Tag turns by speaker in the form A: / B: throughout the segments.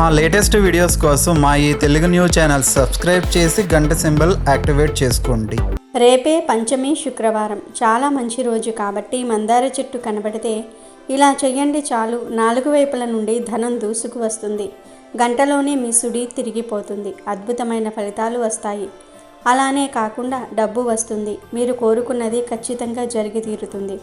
A: మా latest videos కోసం మా ఈ తెలుగు న్యూస్ ఛానల్ సబ్స్క్రైబ్ చేసి గంట సింబల్ యాక్టివేట్ చేసుకోండి.
B: రేపే పంచమి శుక్రవారం. చాలా మంచి రోజు కాబట్టి మందార చెట్టు కనబడితే ఇలా చెయ్యండి చాలు. నాలుగు వైపుల నుండి ధనం దూసుకు వస్తుంది. గంటలోనే మీ సుడి తిరిగిపోతుంది. అద్భుతమైన ఫలితాలు వస్తాయి. అలానే కాకుండా డబ్బు వస్తుంది. మీరు కోరుకున్నది ఖచ్చితంగా జరిగి తీరుతుంది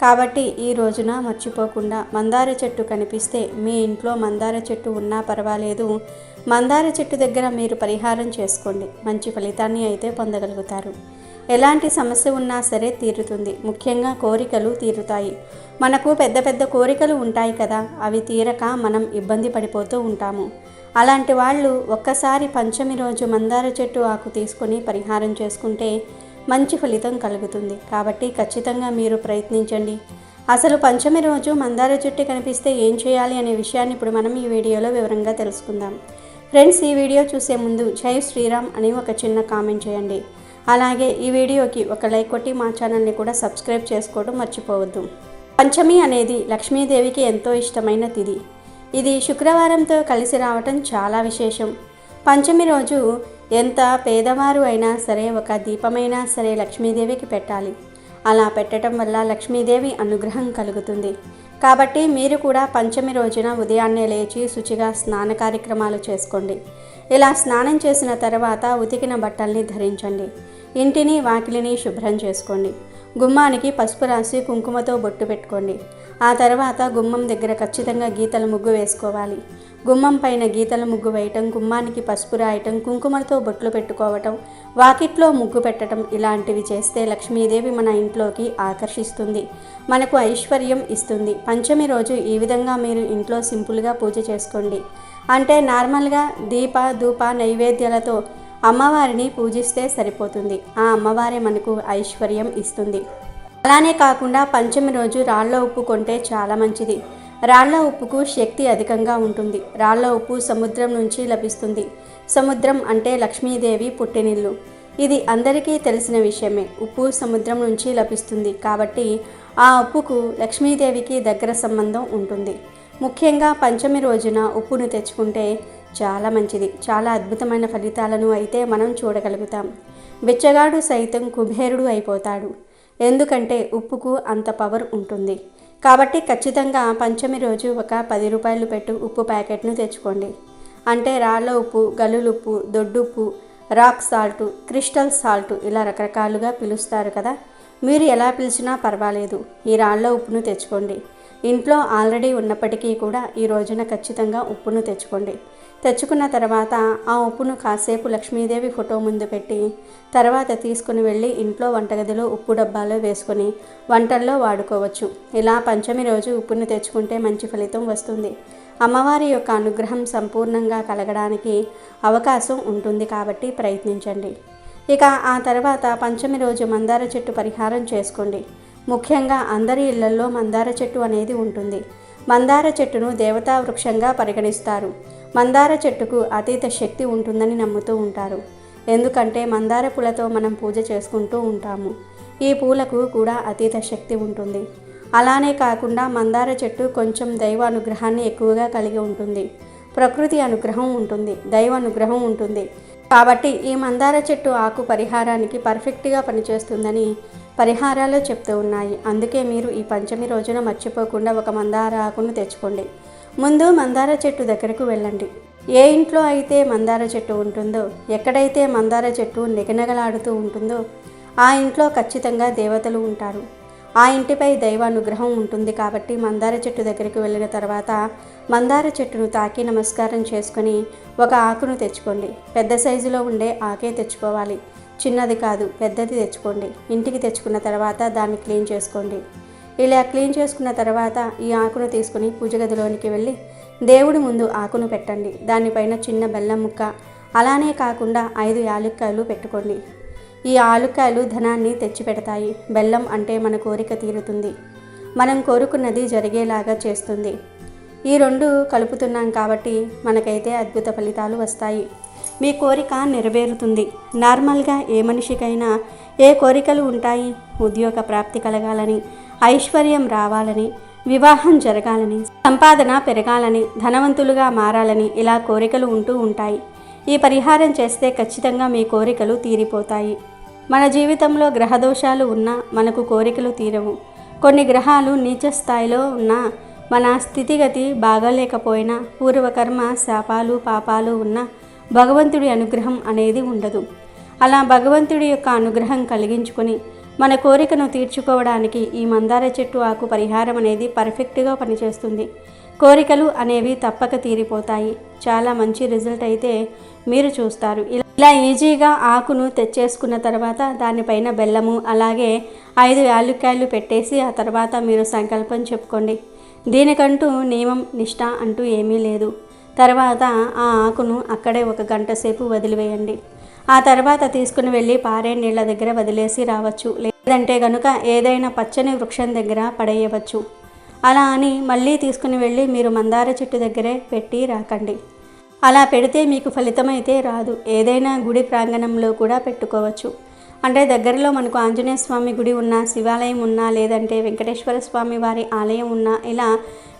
B: కాబట్టి ఈ రోజున మర్చిపోకుండా మందార చెట్టు కనిపిస్తే మీ ఇంట్లో మందార చెట్టు ఉన్నా పర్వాలేదు. మందార చెట్టు దగ్గర మీరు పరిహారం చేసుకోండి. మంచి ఫలితాన్ని అయితే పొందగలుగుతారు. ఎలాంటి సమస్య ఉన్నా సరే తీరుతుంది. ముఖ్యంగా కోరికలు తీరుతాయి. మనకు పెద్ద పెద్ద కోరికలు ఉంటాయి కదా అవి తీరక మనం ఇబ్బంది పడిపోతూ ఉంటాము. అలాంటి వాళ్ళు ఒక్కసారి పంచమి రోజు మందార చెట్టు ఆకు తీసుకొని పరిహారం చేసుకుంటే మంచి ఫలితం కలుగుతుంది. కాబట్టి ఖచ్చితంగా మీరు ప్రయత్నించండి. అసలు పంచమి రోజు మందార జుట్టు కనిపిస్తే ఏం చేయాలి అనే విషయాన్ని ఇప్పుడు మనం ఈ వీడియోలో వివరంగా తెలుసుకుందాం. ఫ్రెండ్స్ ఈ వీడియో చూసే ముందు జై శ్రీరామ్ అని ఒక చిన్న కామెంట్ చేయండి. అలాగే ఈ వీడియోకి ఒక లైక్ కొట్టి మా ఛానల్ని కూడా సబ్స్క్రైబ్ చేసుకోవడం మర్చిపోవద్దు. పంచమి అనేది లక్ష్మీదేవికి ఎంతో ఇష్టమైన తిథి. ఇది శుక్రవారంతో కలిసి రావటం చాలా విశేషం. పంచమి రోజు ఎంత పేదవారు అయినా సరే ఒక దీపమైనా సరే లక్ష్మీదేవికి పెట్టాలి. అలా పెట్టడం వల్ల లక్ష్మీదేవి అనుగ్రహం కలుగుతుంది. కాబట్టి మీరు కూడా పంచమి రోజున ఉదయాన్నే లేచి శుచిగా స్నాన కార్యక్రమాలు చేసుకోండి. ఇలా స్నానం చేసిన తర్వాత ఉతికిన బట్టల్ని ధరించండి. ఇంటిని వాకిలిని శుభ్రం చేసుకోండి. గుమ్మానికి పసుపు రాసి కుంకుమతో బొట్టు పెట్టుకోండి. ఆ తర్వాత గుమ్మం దగ్గర ఖచ్చితంగా గీతల ముగ్గు వేసుకోవాలి. గుమ్మం పైన గీతల ముగ్గు వేయటం గుమ్మానికి పసుపు రాయటం కుంకుమతో బొట్లు పెట్టుకోవటం వాకిట్లో ముగ్గు పెట్టడం ఇలాంటివి చేస్తే లక్ష్మీదేవి మన ఇంట్లోకి ఆకర్షిస్తుంది మనకు ఐశ్వర్యం ఇస్తుంది. పంచమి రోజు ఈ విధంగా మీరు ఇంట్లో సింపుల్గా పూజ చేసుకోండి. అంటే నార్మల్గా దీప ధూప నైవేద్యాలతో అమ్మవారిని పూజిస్తే సరిపోతుంది. ఆ అమ్మవారే మనకు ఐశ్వర్యం ఇస్తుంది. అలానే కాకుండా పంచమి రోజు రాళ్ళ ఉప్పు కొంటే చాలా మంచిది. రాళ్ళ ఉప్పుకు శక్తి అధికంగా ఉంటుంది. రాళ్ళ ఉప్పు సముద్రం నుంచి లభిస్తుంది. సముద్రం అంటే లక్ష్మీదేవి పుట్టినిల్లు. ఇది అందరికీ తెలిసిన విషయమే. ఉప్పు సముద్రం నుంచి లభిస్తుంది కాబట్టి ఆ ఉప్పుకు లక్ష్మీదేవికి దగ్గర సంబంధం ఉంటుంది. ముఖ్యంగా పంచమి రోజున ఉప్పును తెచ్చుకుంటే చాలా మంచిది. చాలా అద్భుతమైన ఫలితాలను అయితే మనం చూడగలుగుతాం. బిచ్చగాడు సైతం కుబేరుడు అయిపోతాడు. ఎందుకంటే ఉప్పుకు అంత పవర్ ఉంటుంది. కాబట్టి ఖచ్చితంగా పంచమి రోజు ఒక పది రూపాయలు పెట్టు ఉప్పు ప్యాకెట్ను తెచ్చుకోండి. అంటే రాళ్ళ ఉప్పు గలులుప్పు దొడ్డుప్పు రాక్ సాల్ట్ క్రిస్టల్ సాల్ట్ ఇలా రకరకాలుగా పిలుస్తారు కదా. మీరు ఎలా పిలిచినా పర్వాలేదు. ఈ రాళ్ళ ఉప్పును తెచ్చుకోండి. ఇంట్లో ఆల్రెడీ ఉన్నప్పటికీ కూడా ఈ రోజున ఖచ్చితంగా ఉప్పును తెచ్చుకోండి. తెచ్చుకున్న తర్వాత ఆ ఉప్పును కాసేపు లక్ష్మీదేవి ఫోటో ముందు పెట్టి తర్వాత తీసుకుని వెళ్ళి ఇంట్లో వంటగదిలో ఉప్పు డబ్బాలో వేసుకొని వంటల్లో వాడుకోవచ్చు. ఇలా పంచమి రోజు ఉప్పును తెచ్చుకుంటే మంచి ఫలితం వస్తుంది. అమ్మవారి యొక్క అనుగ్రహం సంపూర్ణంగా కలగడానికి అవకాశం ఉంటుంది కాబట్టి ప్రయత్నించండి. ఇక ఆ తర్వాత పంచమి రోజు మందార చెట్టు పరిహారం చేసుకోండి. ముఖ్యంగా అందరి ఇళ్ళలో మందార చెట్టు అనేది ఉంటుంది. మందార చెట్టును దేవతా వృక్షంగా పరిగణిస్తారు. మందార చెట్టుకు అతీత శక్తి ఉంటుందని నమ్ముతూ ఉంటారు. ఎందుకంటే మందార పూలతో మనం పూజ చేసుకుంటూ ఉంటాము. ఈ పూలకు కూడా అతీత శక్తి ఉంటుంది. అలానే కాకుండా మందార చెట్టు కొంచెం దైవ అనుగ్రహాన్ని ఎక్కువగా కలిగి ఉంటుంది. ప్రకృతి అనుగ్రహం ఉంటుంది. దైవ అనుగ్రహం ఉంటుంది. కాబట్టి ఈ మందార చెట్టు ఆకు పరిహారానికి పర్ఫెక్ట్గా పనిచేస్తుందని పరిహారాలు చెప్తూ ఉన్నాయి. అందుకే మీరు ఈ పంచమి రోజున మర్చిపోకుండా ఒక మందార ఆకును తెచ్చుకోండి. ముందు మందార చెట్టు దగ్గరకు వెళ్ళండి. ఏ ఇంట్లో అయితే మందార చెట్టు ఉంటుందో ఎక్కడైతే మందార చెట్టు నిగనగలాడుతూ ఉంటుందో ఆ ఇంట్లో ఖచ్చితంగా దేవతలు ఉంటారు. ఆ ఇంటిపై దైవానుగ్రహం ఉంటుంది కాబట్టి మందార చెట్టు దగ్గరికి వెళ్ళిన తర్వాత మందార చెట్టును తాకి నమస్కారం చేసుకొని ఒక ఆకును తెచ్చుకోండి. పెద్ద సైజులో ఉండే ఆకే తెచ్చుకోవాలి. చిన్నది కాదు పెద్దది తెచ్చుకోండి. ఇంటికి తెచ్చుకున్న తర్వాత దాన్ని క్లీన్ చేసుకోండి. ఇలా క్లీన్ చేసుకున్న తర్వాత ఈ ఆకును తీసుకుని పూజ గదిలోనికి వెళ్ళి దేవుడి ముందు ఆకును పెట్టండి. దానిపైన చిన్న బెల్లం ముక్క అలానే కాకుండా ఐదు యాలుక్కాయలు పెట్టుకోండి. ఈ ఆలుక్కాయలు ధనాన్ని తెచ్చిపెడతాయి. బెల్లం అంటే మన కోరిక తీరుతుంది. మనం కోరుకున్నది జరిగేలాగా చేస్తుంది. ఈ రెండు కలుపుతున్నాం కాబట్టి మనకైతే అద్భుత ఫలితాలు వస్తాయి. మీ కోరిక నెరవేరుతుంది. నార్మల్గా ఏ మనిషికైనా ఏ కోరికలు ఉంటాయి ఉద్యోగ ప్రాప్తి కలగాలని ఐశ్వర్యం రావాలని వివాహం జరగాలని సంపాదన పెరగాలని ధనవంతులుగా మారాలని ఇలా కోరికలు ఉంటూ ఉంటాయి. ఈ పరిహారం చేస్తే ఖచ్చితంగా మీ కోరికలు తీరిపోతాయి. మన జీవితంలో గ్రహదోషాలు ఉన్నా మనకు కోరికలు తీరవు. కొన్ని గ్రహాలు నీచ స్థాయిలో ఉన్నా మన స్థితిగతి బాగాలేకపోయినా పూర్వకర్మ శాపాలు పాపాలు ఉన్నా భగవంతుడి అనుగ్రహం అనేది ఉండదు. అలా భగవంతుడి యొక్క అనుగ్రహం కలిగించుకొని మన కోరికను తీర్చుకోవడానికి ఈ మందార చెట్టు ఆకు పరిహారం అనేది పర్ఫెక్ట్గా పనిచేస్తుంది. కోరికలు అనేవి తప్పక తీరిపోతాయి. చాలా మంచి రిజల్ట్ అయితే మీరు చూస్తారు. ఇలా ఇలా ఈజీగా ఆకును తెచ్చేసుకున్న తర్వాత దానిపైన బెల్లము అలాగే ఐదు యాలుక్కాయలు పెట్టేసి ఆ తర్వాత మీరు సంకల్పం చెప్పుకోండి. దీనికంటూ నియమం నిష్ట అంటూ ఏమీ లేదు. తర్వాత ఆ ఆకును అక్కడే ఒక గంట సేపు వదిలివేయండి. ఆ తర్వాత తీసుకుని వెళ్ళి పారే నీళ్ళ దగ్గర వదిలేసి రావచ్చు. లేదంటే గనుక ఏదైనా పచ్చని వృక్షం దగ్గర పడేయవచ్చు. అలా అని మళ్ళీ తీసుకుని వెళ్ళి మీరు మందార చెట్టు దగ్గరే పెట్టి రాకండి. అలా పెడితే మీకు ఫలితమైతే రాదు. ఏదైనా గుడి ప్రాంగణంలో కూడా పెట్టుకోవచ్చు. అంటే దగ్గరలో మనకు ఆంజనేయ స్వామి గుడి ఉన్నా శివాలయం ఉన్నా లేదంటే వెంకటేశ్వర స్వామి వారి ఆలయం ఉన్నా ఇలా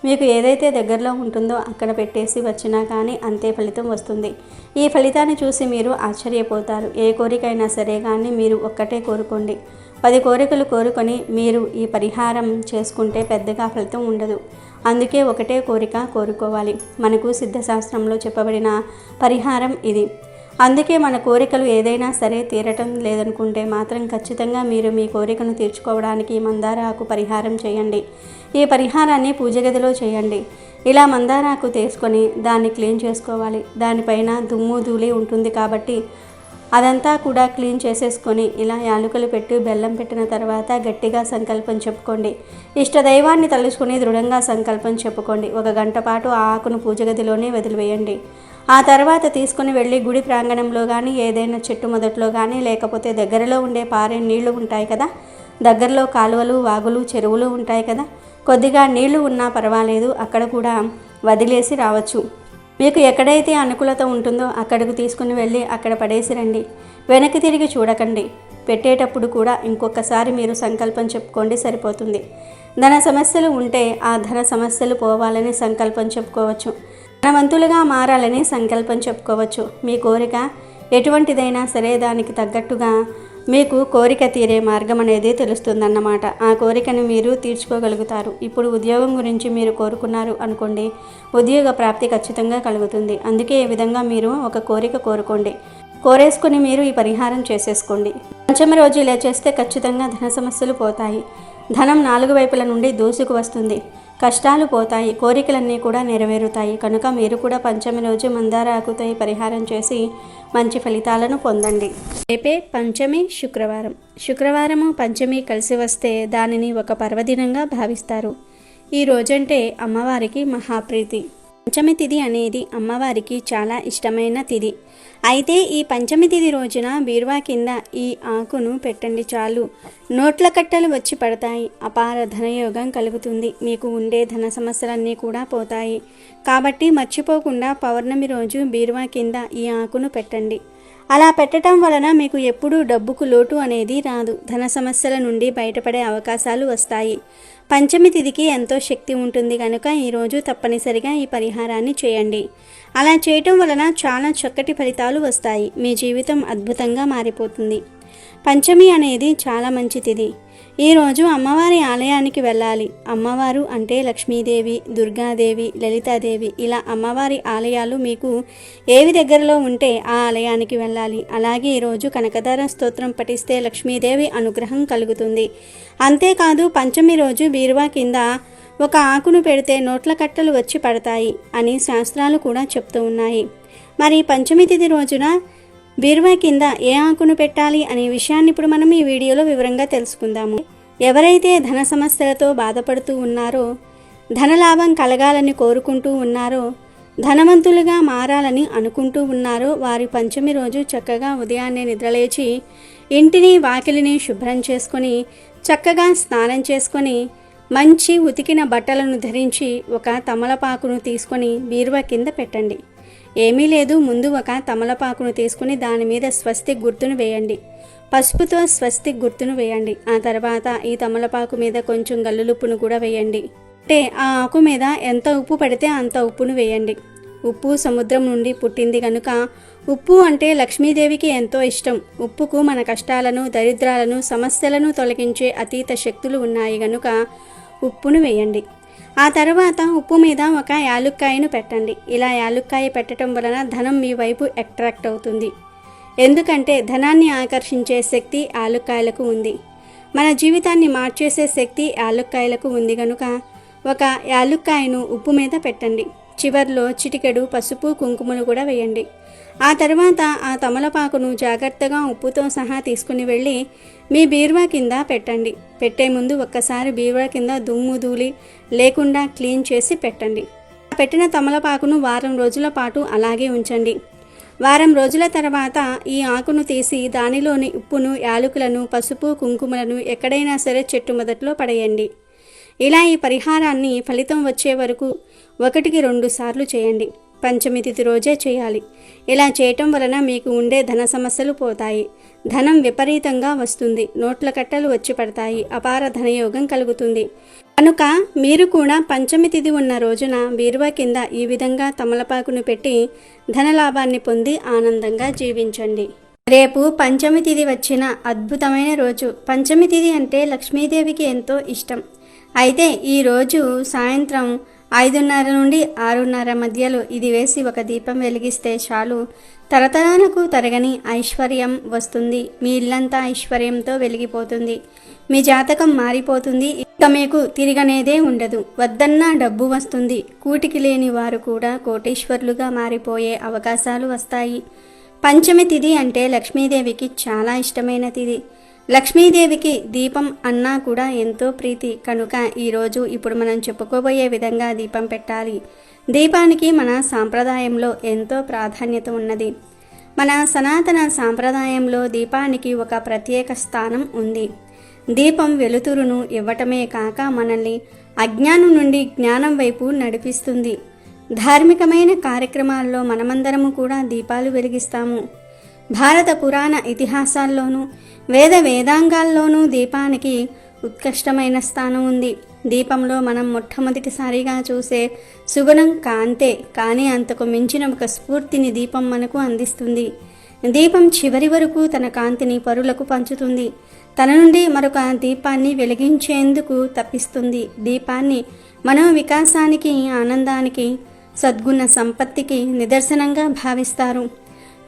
B: మీకు ఏదైతే దగ్గరలో ఉంటుందో అక్కడ పెట్టేసి వచ్చినా కానీ అంతే ఫలితం వస్తుంది. ఈ ఫలితాన్ని చూసి మీరు ఆశ్చర్యపోతారు. ఏ కోరికైనా సరే కానీ మీరు ఒక్కటే కోరుకోండి. పది కోరికలు కోరుకొని మీరు ఈ పరిహారం చేసుకుంటే పెద్దగా ఫలితం ఉండదు. అందుకే ఒకటే కోరిక కోరుకోవాలి. మనకు సిద్ధశాస్త్రంలో చెప్పబడిన పరిహారం ఇది. అందుకే మన కోరికలు ఏదైనా సరే తీరటం లేదనుకుంటే మాత్రం ఖచ్చితంగా మీరు మీ కోరికను తీర్చుకోవడానికి మందార ఆకు పరిహారం చేయండి. ఈ పరిహారాన్ని పూజ గదిలో చేయండి. ఇలా మందార ఆకు తీసుకొని దాన్ని క్లీన్ చేసుకోవాలి. దానిపైన దుమ్ము ధూళి ఉంటుంది కాబట్టి అదంతా కూడా క్లీన్ చేసేసుకొని ఇలా యాలుకలు పెట్టి బెల్లం పెట్టిన తర్వాత గట్టిగా సంకల్పం చెప్పుకోండి. ఇష్టదైవాన్ని తలుచుకుని దృఢంగా సంకల్పం చెప్పుకోండి. ఒక గంట పాటు ఆ ఆకును పూజగదిలోనే వదిలివేయండి. ఆ తర్వాత తీసుకుని వెళ్ళి గుడి ప్రాంగణంలో కానీ ఏదైనా చెట్టు మొదట్లో కానీ లేకపోతే దగ్గరలో ఉండే పారే నీళ్ళు ఉంటాయి కదా? దగ్గరలో కాలువలు వాగులు చెరువులు ఉంటాయి కదా? కొద్దిగా నీళ్ళు ఉన్నా పర్వాలేదు అక్కడ కూడా వదిలేసి రావచ్చు. మీకు ఎక్కడైతే అనుకూలత ఉంటుందో అక్కడికి తీసుకుని వెళ్ళి అక్కడ పడేసి రండి. వెనక్కి తిరిగి చూడకండి. పెట్టేటప్పుడు కూడా ఇంకొకసారి మీరు సంకల్పం చెప్పుకోండి సరిపోతుంది. ధన సమస్యలు ఉంటే ఆ ధన సమస్యలు పోవాలని సంకల్పం చెప్పుకోవచ్చు. ధనవంతులుగా మారాలని సంకల్పం చెప్పుకోవచ్చు. మీ కోరిక ఎటువంటిదైనా సరే దానికి తగ్గట్టుగా మీకు కోరిక తీరే మార్గం అనేది తెలుస్తుందన్నమాట. ఆ కోరికను మీరు తీర్చుకోగలుగుతారు. ఇప్పుడు ఉద్యోగం గురించి మీరు కోరుకున్నారు అనుకోండి ఉద్యోగ ప్రాప్తి ఖచ్చితంగా కలుగుతుంది. అందుకే ఈ విధంగా మీరు ఒక కోరిక కోరుకోండి. కోరేసుకుని మీరు ఈ పరిహారం చేసేసుకోండి. పంచమ రోజు ఇలా చేస్తే ఖచ్చితంగా ధన సమస్యలు పోతాయి. ధనం నాలుగు వైపుల నుండి దూసుకు వస్తుంది. కష్టాలు పోతాయి కోరికలన్నీ కూడా నెరవేరుతాయి. కనుక మీరు కూడా పంచమి రోజు మందార ఆకుతో పరిహారం చేసి మంచి ఫలితాలను పొందండి. రేపే పంచమి శుక్రవారం. శుక్రవారము పంచమి కలిసి వస్తే దానిని ఒక పర్వదినంగా భావిస్తారు. ఈ రోజంటే అమ్మవారికి మహాప్రీతి. పంచమి తిథి అనేది అమ్మవారికి చాలా ఇష్టమైన తిథి అయితే ఈ పంచమి తిథి రోజున బీరువా కింద ఈ ఆకును పెట్టండి చాలు. నోట్ల కట్టలు వచ్చి పడతాయి. అపార ధనయోగం కలుగుతుంది. మీకు ఉండే ధన సమస్యలన్నీ కూడా పోతాయి. కాబట్టి మర్చిపోకుండా పౌర్ణమి రోజు బీరువా కింద ఈ ఆకును పెట్టండి. అలా పెట్టడం వలన మీకు ఎప్పుడూ డబ్బుకు లోటు అనేది రాదు. ధన సమస్యల నుండి బయటపడే అవకాశాలు వస్తాయి. పంచమి తిథికి ఎంతో శక్తి ఉంటుంది కనుక ఈరోజు తప్పనిసరిగా ఈ పరిహారాన్ని చేయండి. అలా చేయటం వలన చాలా చక్కటి ఫలితాలు వస్తాయి. మీ జీవితం అద్భుతంగా మారిపోతుంది. పంచమి అనేది చాలా మంచి తిథి. ఈరోజు అమ్మవారి ఆలయానికి వెళ్ళాలి. అమ్మవారు అంటే లక్ష్మీదేవి దుర్గాదేవి లలితాదేవి ఇలా అమ్మవారి ఆలయాలు మీకు ఏవి దగ్గరలో ఉంటే ఆ ఆలయానికి వెళ్ళాలి. అలాగే ఈరోజు కనకదార స్తోత్రం పఠిస్తే లక్ష్మీదేవి అనుగ్రహం కలుగుతుంది. అంతేకాదు పంచమి రోజు బీరువా కింద ఒక ఆకును పెడితే నోట్ల కట్టలు వచ్చి పడతాయి అని శాస్త్రాలు కూడా చెప్తూ ఉన్నాయి. మరి పంచమి తిథి రోజున బీరువా కింద ఏ ఆకును పెట్టాలి అనే విషయాన్ని ఇప్పుడు మనం ఈ వీడియోలో వివరంగా తెలుసుకుందాము. ఎవరైతే ధన సమస్యలతో బాధపడుతూ ఉన్నారో ధనలాభం కలగాలని కోరుకుంటూ ఉన్నారో ధనవంతులుగా మారాలని అనుకుంటూ ఉన్నారో వారి పంచమి రోజు చక్కగా ఉదయాన్నే నిద్రలేచి ఇంటిని వాకిలిని శుభ్రం చేసుకొని చక్కగా స్నానం చేసుకొని మంచి ఉతికిన బట్టలను ధరించి ఒక తమలపాకును తీసుకొని బీరువా కింద పెట్టండి. ఏమీ లేదు. ముందు ఒక తమలపాకును తీసుకుని దాని మీద స్వస్తిక్ గుర్తును వేయండి. పసుపుతో స్వస్తిక్ గుర్తును వేయండి. ఆ తర్వాత ఈ తమలపాకు మీద కొంచెం గల్లులుప్పును కూడా వేయండి. అంటే ఆ ఆకు మీద ఎంత ఉప్పు పడితే అంత ఉప్పును వేయండి. ఉప్పు సముద్రం నుండి పుట్టింది కనుక ఉప్పు అంటే లక్ష్మీదేవికి ఎంతో ఇష్టం. ఉప్పుకు మన కష్టాలను దరిద్రాలను సమస్యలను తొలగించే అతీత శక్తులు ఉన్నాయి గనుక ఉప్పును వేయండి. ఆ తర్వాత ఉప్పు మీద ఒక యాలుక్కాయను పెట్టండి. ఇలా యాలుక్కాయ పెట్టడం వలన ధనం మీ వైపు అట్రాక్ట్ అవుతుంది. ఎందుకంటే ధనాన్ని ఆకర్షించే శక్తి యాలుక్కాయలకు ఉంది. మన జీవితాన్ని మార్చేసే శక్తి యాలుక్కాయలకు ఉంది కనుక ఒక యాలుక్కాయను ఉప్పు మీద పెట్టండి. చివర్లో చిటికెడు పసుపు కుంకుమను కూడా వేయండి. ఆ తర్వాత ఆ తమలపాకును జాగ్రత్తగా ఉప్పుతో సహా తీసుకుని వెళ్ళి మీ బీరువా కింద పెట్టండి. పెట్టే ముందు ఒక్కసారి బీరువా కింద దుమ్ము ధూళి లేకుండా క్లీన్ చేసి పెట్టండి. పెట్టిన తమలపాకును వారం రోజుల పాటు అలాగే ఉంచండి. వారం రోజుల తర్వాత ఈ ఆకును తీసి దానిలోని ఉప్పును యాలకులను పసుపు కుంకుమలను ఎక్కడైనా సరే చెట్టు మొదట్లో పడేయండి. ఇలా ఈ పరిహారాన్ని ఫలితం వచ్చే వరకు ఒకటికి రెండు సార్లు చేయండి. పంచమి తిథి రోజే చేయాలి. ఇలా చేయటం వలన మీకు ఉండే ధన సమస్యలు పోతాయి. ధనం విపరీతంగా వస్తుంది. నోట్ల కట్టలు వచ్చి పడతాయి. అపార ధనయోగం కలుగుతుంది. కనుక మీరు కూడా పంచమి తిథి ఉన్న రోజున బీరువా కింద ఈ విధంగా తమలపాకును పెట్టి ధనలాభాన్ని పొంది ఆనందంగా జీవించండి. రేపు పంచమి తిథి వచ్చిన అద్భుతమైన రోజు. పంచమి తిథి అంటే లక్ష్మీదేవికి ఎంతో ఇష్టం. అయితే ఈ రోజు సాయంత్రం ఐదున్నర నుండి ఆరున్నర మధ్యలో ఇది వేసి ఒక దీపం వెలిగిస్తే చాలు. తరతరాలకు తరగని ఐశ్వర్యం వస్తుంది. మీ ఇల్లంతా ఐశ్వర్యంతో వెలిగిపోతుంది. మీ జాతకం మారిపోతుంది. ఇక మీకు తిరగనేదే ఉండదు. వద్దన్నా డబ్బు వస్తుంది. కూటికి లేని వారు కూడా కోటేశ్వర్లుగా మారిపోయే అవకాశాలు వస్తాయి. పంచమి తిథి అంటే లక్ష్మీదేవికి చాలా ఇష్టమైన తిథి. లక్ష్మీదేవికి దీపం అన్నా కూడా ఎంతో ప్రీతి. కనుక ఈరోజు ఇప్పుడు మనం చెప్పుకోబోయే విధంగా దీపం పెట్టాలి. దీపానికి మన సాంప్రదాయంలో ఎంతో ప్రాధాన్యత ఉన్నది. మన సనాతన సాంప్రదాయంలో దీపానికి ఒక ప్రత్యేక స్థానం ఉంది. దీపం వెలుతురును ఇవ్వటమే కాక మనల్ని అజ్ఞానం నుండి జ్ఞానం వైపు నడిపిస్తుంది. ధార్మికమైన కార్యక్రమాల్లో మనమందరము కూడా దీపాలు వెలిగిస్తాము. భారత పురాణ ఇతిహాసాల్లోనూ వేద వేదాంగాల్లోనూ దీపానికి ఉత్కృష్టమైన స్థానం ఉంది. దీపంలో మనం మొట్టమొదటిసారిగా చూసే సుగుణం కాంతే కానీ అంతకు మించిన ఒక స్ఫూర్తిని దీపం మనకు అందిస్తుంది. దీపం చివరి వరకు తన కాంతిని పరులకు పంచుతుంది. తన నుండి మరొక దీపాన్ని వెలిగించేందుకు తప్పిస్తుంది. దీపాన్ని మనో వికాసానికి ఆనందానికి సద్గుణ సంపత్తికి నిదర్శనంగా భావిస్తారు.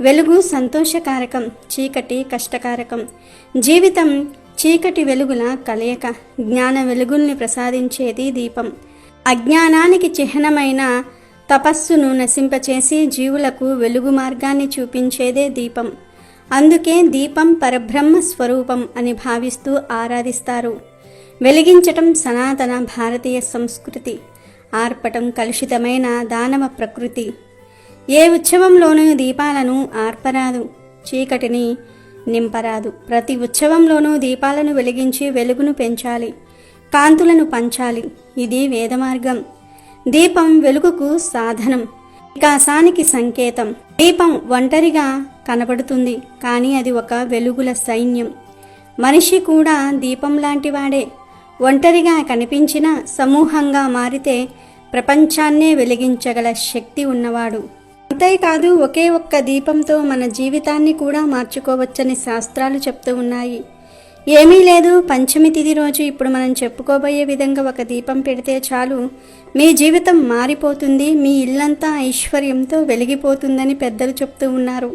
B: వెలుగు సంతోషకారకం చీకటి కష్టకారకం. జీవితం చీకటి వెలుగుల కలయిక జ్ఞాన వెలుగుల్ని ప్రసాదించేది దీపం. అజ్ఞానానికి చిహ్నమైన తపస్సును నశింపచేసి జీవులకు వెలుగు మార్గాన్ని చూపించేదే దీపం. అందుకే దీపం పరబ్రహ్మ స్వరూపం అని భావిస్తూ ఆరాధిస్తారు. వెలిగించటం సనాతన భారతీయ సంస్కృతి. ఆర్పటం కలుషితమైన దానవ ప్రకృతి. ఏ ఉత్సవంలోనూ దీపాలను ఆర్పరాదు. చీకటిని నింపరాదు. ప్రతి ఉత్సవంలోనూ దీపాలను వెలిగించి వెలుగును పెంచాలి. కాంతులను పంచాలి. ఇది వేదమార్గం. దీపం వెలుగుకు సాధనం. వికాసానికి సంకేతం. దీపం ఒంటరిగా కనబడుతుంది. కానీ అది ఒక వెలుగుల సైన్యం. మనిషి కూడా దీపం లాంటివాడే ఒంటరిగా కనిపించిన సమూహంగా మారితే ప్రపంచాన్నే వెలిగించగల శక్తి ఉన్నవాడు. అంతేకాదు ఒకే ఒక్క దీపంతో మన జీవితాన్ని కూడా మార్చుకోవచ్చని శాస్త్రాలు చెప్తూ ఉన్నాయి. ఏమీ లేదు పంచమి తిథి రోజు ఇప్పుడు మనం చెప్పుకోబోయే విధంగా ఒక దీపం పెడితే చాలు. మీ జీవితం మారిపోతుంది మీ ఇల్లంతా ఐశ్వర్యంతో వెలిగిపోతుందని పెద్దలు చెప్తూ ఉన్నారు.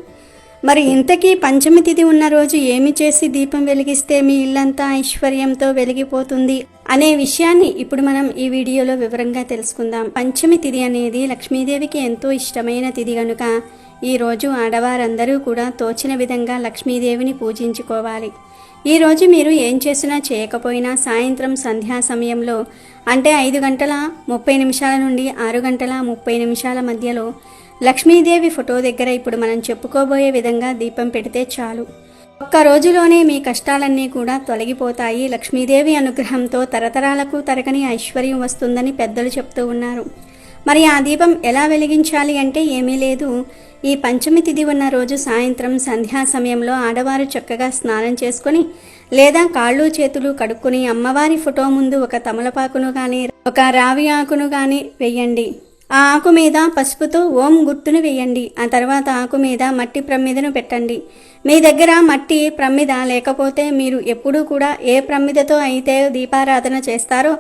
B: మరి ఇంతకీ పంచమి తిథి ఉన్న రోజు ఏమి చేసి దీపం వెలిగిస్తే మీ ఇల్లంతా ఐశ్వర్యంతో వెలిగిపోతుంది? అనే విషయాన్ని ఇప్పుడు మనం ఈ వీడియోలో వివరంగా తెలుసుకుందాం. పంచమి తిథి అనేది లక్ష్మీదేవికి ఎంతో ఇష్టమైన తిథి గనుక ఈ రోజు ఆడవారందరూ కూడా తోచిన విధంగా లక్ష్మీదేవిని పూజించుకోవాలి. ఈరోజు మీరు ఏం చేసినా చేయకపోయినా సాయంత్రం సంధ్యా సమయంలో అంటే ఐదు గంటల ముప్పై నిమిషాల నుండి ఆరు గంటల ముప్పై నిమిషాల మధ్యలో లక్ష్మీదేవి ఫోటో దగ్గర ఇప్పుడు మనం చెప్పుకోబోయే విధంగా దీపం పెడితే చాలు. ఒక్క రోజులోనే మీ కష్టాలన్నీ కూడా తొలగిపోతాయి. లక్ష్మీదేవి అనుగ్రహంతో తరతరాలకు తరగని ఐశ్వర్యం వస్తుందని పెద్దలు చెప్తూ ఉన్నారు. మరి ఆ దీపం ఎలా వెలిగించాలి అంటే ఏమీ లేదు. ఈ పంచమి తిథి ఉన్న రోజు సాయంత్రం సంధ్యా సమయంలో ఆడవారు చక్కగా స్నానం చేసుకొని లేదా కాళ్ళు చేతులు కడుక్కుని అమ్మవారి ఫోటో ముందు ఒక తమలపాకును కానీ ఒక రావి ఆకును కానీ వెయ్యండి ఆ ఆకు మీద పసుపుతో ఓం గుర్తును వేయండి. ఆ తర్వాత ఆకు మీద మట్టి ప్రమిదను పెట్టండి. మీ దగ్గర మట్టి ప్రమిద లేకపోతే మీరు ఎప్పుడూ కూడా ఏ ప్రమిదతో అయితే దీపారాధన చేస్తారో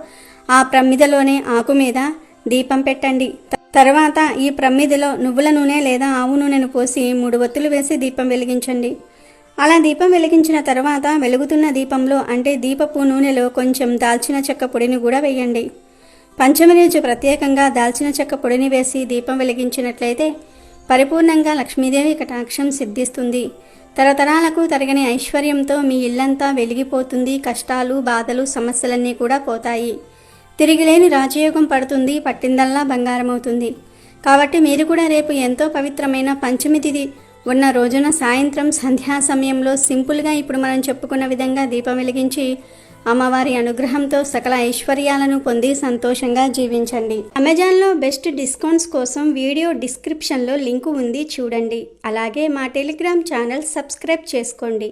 B: ఆ ప్రమిదలోనే ఆకు మీద దీపం పెట్టండి. తర్వాత ఈ ప్రమిదలో నువ్వుల నూనె లేదా ఆవు నూనెను పోసి మూడు ఒత్తులు వేసి దీపం వెలిగించండి. అలా దీపం వెలిగించిన తర్వాత వెలుగుతున్న దీపంలో అంటే దీపపు నూనెలో కొంచెం దాల్చిన చెక్క పొడిని కూడా వేయండి. పంచమి రోజు ప్రత్యేకంగా దాల్చిన చెక్క పొడిని వేసి దీపం వెలిగించినట్లయితే పరిపూర్ణంగా లక్ష్మీదేవి కటాక్షం సిద్ధిస్తుంది. తరతరాలకు తరగని ఐశ్వర్యంతో మీ ఇల్లంతా వెలిగిపోతుంది కష్టాలు బాధలు సమస్యలన్నీ కూడా పోతాయి. తిరిగిలేని రాజయోగం పడుతుంది పట్టిందల్లా బంగారమవుతుంది. కాబట్టి మీరు కూడా రేపు ఎంతో పవిత్రమైన పంచమి తిథి ఉన్న రోజున సాయంత్రం సంధ్యా సమయంలో సింపుల్గా ఇప్పుడు మనం చెప్పుకున్న విధంగా దీపం వెలిగించి అమ్మవారి అనుగ్రహంతో సకల ఐశ్వర్యాలను పొంది సంతోషంగా జీవించండి. అమెజాన్లో బెస్ట్ డిస్కౌంట్స్ కోసం వీడియో డిస్క్రిప్షన్లో లింకు ఉంది చూడండి. అలాగే మా టెలిగ్రామ్ ఛానల్ సబ్స్క్రైబ్ చేసుకోండి.